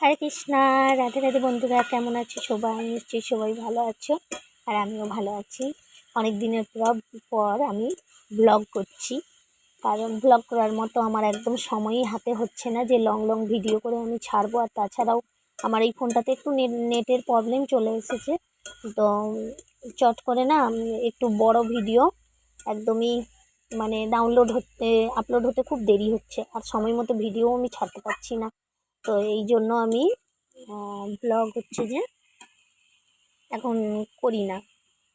হরে কৃষ্ণা, রাধে রাধে বন্ধুরা, কেমন আছো সবাই? নিশ্চয়ই সবাই ভালো আছো আর আমিও ভালো আছি। অনেক দিনের পর পর আমি ব্লগ করছি। কারণ ব্লগ করার মতো আমার একদম সময়ই হাতে হচ্ছে না যে লং লং ভিডিও করে আমি ছাড়বো। আর তাছাড়াও আমার এই ফোনটাতে একটু নেট নেটের প্রবলেম চলে এসেছে। তো চট করে না একটু বড় ভিডিও একদমই মানে ডাউনলোড হতে আপলোড হতে খুব দেরি হচ্ছে। আর সময় মতো ভিডিও আমি ছাড়তে পারছি না। তো এই জন্য আমি ব্লগ হচ্ছে যে এখন করি না।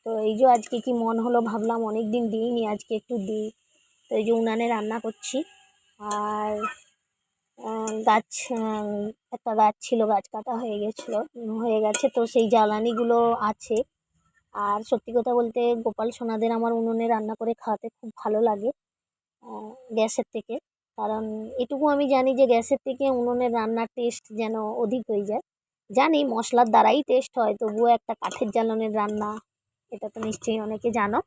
তো এই যে আজকে কি মন হলো ভাবলাম অনেক দিন দিইনি, আজকে একটু দিই। তো এই যে উনানে রান্না করছি। আর গাছ একটা গাছ ছিল, গাছ কাটা হয়ে গেছিল, হয়ে গেছে। তো সেই জ্বালানিগুলো আছে। আর সত্যি কথা বলতে গোপাল সোনাদের আমার উনুনে রান্না করে খাওয়াতে খুব ভালো লাগে গ্যাসের থেকে। কারণ এটুকু আমি জানি যে গ্যাসের থেকে উনুনের রান্নার টেস্ট যেন অধিক হয়ে যায়। জানি মশলার দ্বারাই টেস্ট হয়, তবুও একটা কাঠের জ্বালনের রান্না, এটা তো নিশ্চয়ই অনেকে জানো।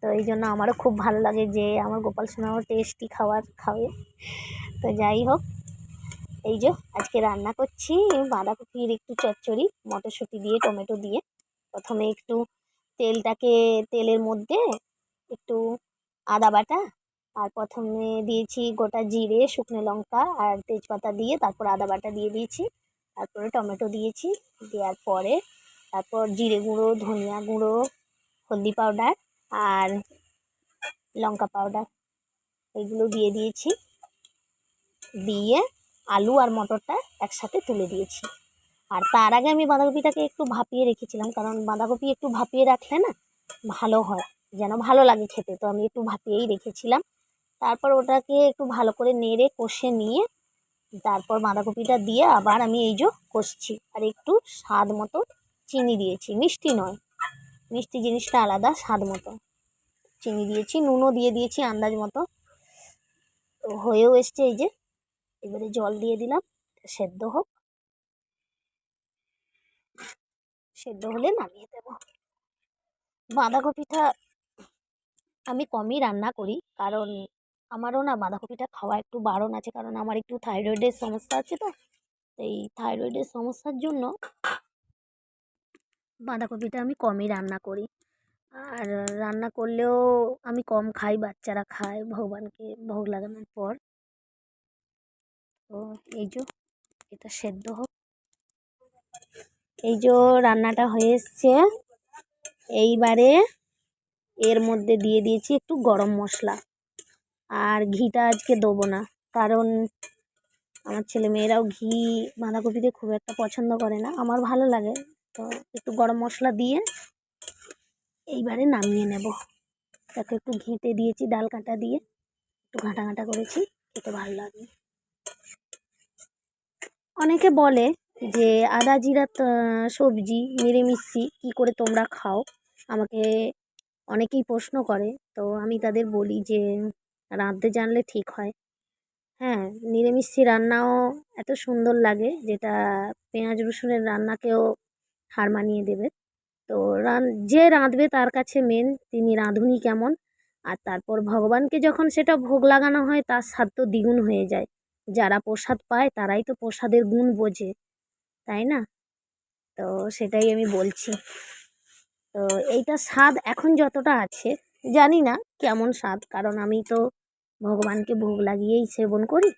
তো এই জন্য আমারও খুব ভালো লাগে যে আমার গোপাল সোনাও টেস্টি খাবার খাবে। তো যাই হোক, এই যে আজকে রান্না করছি, বাঁধাকপির একটু চচ্চড়ি, মটরশুঁটি দিয়ে, টমেটো দিয়ে। প্রথমে একটু তেলটাকে, তেলের মধ্যে একটু আদা বাটা আর প্রথমে দিয়েছি গোটা জিরে, শুকনো লঙ্কা আর তেজপাতা দিয়ে তারপর আদা বাটা দিয়ে দিয়েছি, তারপরে টমেটো দিয়েছি, দেওয়ার পরে তারপর জিরে গুঁড়ো, ধনিয়া গুঁড়ো, হলদি পাউডার আর লঙ্কা পাউডার, এগুলো দিয়ে দিয়েছি। দিয়ে আলু আর মটরটা একসাথে তুলে দিয়েছি। আর তার আগে আমি বাঁধাকপিটাকে একটু ভাপিয়ে রেখেছিলাম, কারণ বাঁধাকপি একটু ভাপিয়ে রাখলে না ভালো হয়, যেন ভালো লাগে খেতে, তো আমি একটু ভাপিয়েই রেখেছিলাম। তারপর ওটাকে একটু ভালো করে নেড়ে কষে নিয়ে তারপর বাঁধাকপিটা দিয়ে আবার আমি এই যে কষছি। আর একটু স্বাদ মতো চিনি দিয়েছি। মিষ্টি নয়। মিষ্টি জিনিসটা আলাদা, স্বাদ মতো। চিনি দিয়েছি, নুনও দিয়ে দিয়েছি আন্দাজ মতো। হয়েও এসছে এই যে। এবারে জল দিয়ে দিলাম। সেদ্ধ হোক। সেদ্ধ হলে নামিয়ে দেবো। বাঁধাকপিটা আমি কমই রান্না করি। কারণ আমারও না বাঁধাকপিটা খাওয়া একটু বারণ আছে, কারণ আমার একটু থাইরয়েডের সমস্যা আছে তো। এই থাইরয়েডের সমস্যার জন্য বাঁধাকপিটা আমি কমই রান্না করি। আর রান্না করলেও আমি কম খাই, বাচ্চারা খায়, ভগবানকে ভোগ লাগানোর পর। তো এই যে, এটা সেদ্ধ হোক। এই যে রান্নাটা হয়ে এসছে। এইবারে এর মধ্যে দিয়ে দিয়েছি একটু গরম মশলা। আর ঘিটা আজকে দেবো না। কারণ আমার ছেলে মেয়েরাও ঘি বাঁধাকপিতে খুব একটা পছন্দ করে না। আমার ভালো লাগে। তো একটু গরম মশলা দিয়ে এইবারে নামিয়ে নেব। তাকে একটু ঘেঁটে দিয়েছি, ডাল কাঁটা দিয়ে। একটু ঘাঁটা ঘাঁটা করেছি, খেতে ভালো লাগে। অনেকে বলে যে আদা জিরা সবজি নিরামিষি কী করে তোমরা খাও? আমাকে অনেকেই প্রশ্ন করে। তো আমি তাদের বলি যে রাঁধতে জানলে ঠিক হয়। হ্যাঁ নিরামিষি রান্নাও এত সুন্দর লাগে যেটা পেঁয়াজ রসুনের রান্নাকেও হার মানিয়ে দেবে। তো রান, যে রাঁধবে তার কাছে মেন তিনি রাঁধুনি কেমন। আর তারপর ভগবানকে যখন সেটা ভোগ লাগানো হয় তার স্বাদ তো দ্বিগুণ হয়ে যায়। যারা প্রসাদ পায় তারাই তো প্রসাদের গুণ বোঝে, তাই না? তো সেটাই আমি বলছি। তো এইটা স্বাদ এখন যতটা আছে জানি না কেমন স্বাদ, কারণ আমি তো ভগবানকে ভোগ লাগিয়েই সেবন করি।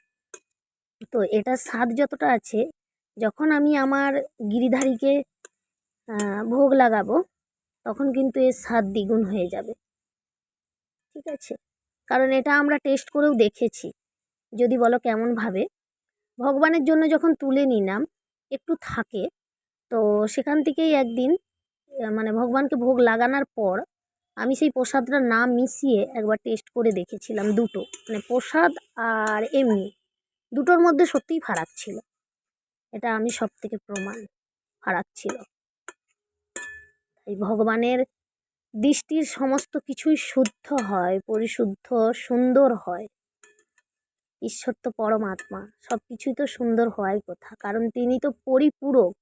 তো এটার স্বাদ যতটা আছে, যখন আমি আমার গিরিধারীকে ভোগ লাগাবো, তখন কিন্তু এর স্বাদ দ্বিগুণ হয়ে যাবে। ঠিক আছে? কারণ এটা আমরা টেস্ট করেও দেখেছি, যদি বলো কেমনভাবে ভগবানের জন্য যখন তুলে নিলাম, একটু থাকে, তো সেখান থেকেই একদিন মানে ভগবানকে ভোগ লাগানোর পর আমি সেই প্রসাদটা না মিশিয়ে একবার টেস্ট করে দেখেছিলাম দুটো। মানে প্রসাদ আর এমনি, দুটোর মধ্যে সত্যিই ফারাক ছিল। এটা আমি সব থেকে প্রমাণ, ফারাক ছিল। এই ভগবানের দৃষ্টির সমস্ত কিছুই শুদ্ধ হয়, পরিশুদ্ধ, সুন্দর হয়। ঈশ্বর তো পরমাত্মা সব কিছুই তো সুন্দর হওয়াই কথা। কারণ তিনি তো পরিপূরক,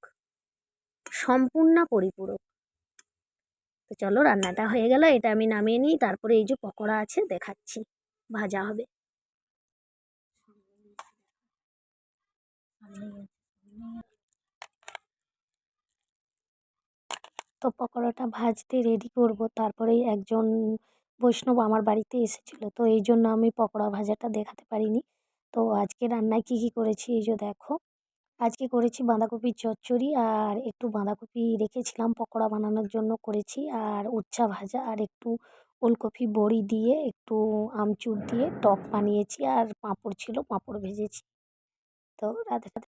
সম্পূর্ণ পরিপূরক। তো চলো রান্নাটা হয়ে গেল, এটা আমি নামিয়ে নিই, তারপরে এই যে পকোড়া আছে দেখাচ্ছি, ভাজা হবে। তো পকোড়াটা ভাজতে রেডি করব, তারপরে একজন বৈষ্ণব আমার বাড়িতে এসেছিল, তো এই জন্য আমি পকোড়া ভাজাটা দেখাতে পারিনি। তো আজকে রান্নায় কী কী করেছি, এই যে দেখো। আজকে করেছি বাঁধাকপির চচ্চড়ি আর একটু বাঁধাকপি রেখেছিলাম পকোড়া বানানোর জন্য করেছি। আর উচ্ছা ভাজা আর একটু ওলকপি বড়ি দিয়ে একটু আমচুর দিয়ে টক বানিয়েছি। আর পাঁপড় ছিল, পাঁপড় ভেজেছি। তো রাতে রাতে